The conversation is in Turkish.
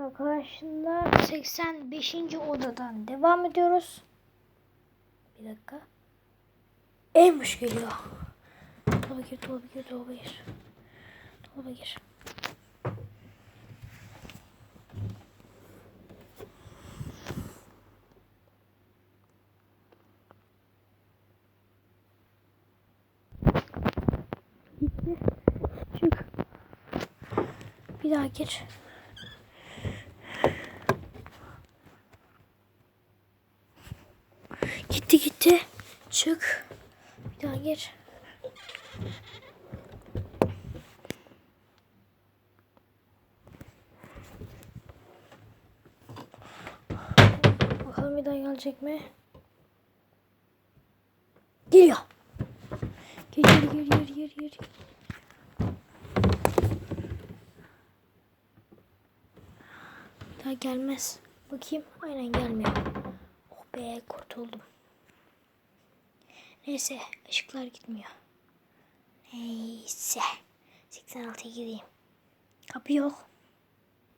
Arkadaşlar 85. odadan devam ediyoruz. Bir dakika. Eymuş geliyor. Dolaba gir, dolaba gir, dolaba gir. Dolaba gir. Gitti. Çık. Bir daha gir. Gitti gitti. Çık. Bir daha gir. Bakalım bir daha gelecek mi? Geliyor. Gir gir gir gir gir gir. Daha gelmez. Bakayım. Aynen gelmiyor. Oh be kurtuldum. Neyse ışıklar gitmiyor. Neyse. 86'ya gideyim. Kapı yok.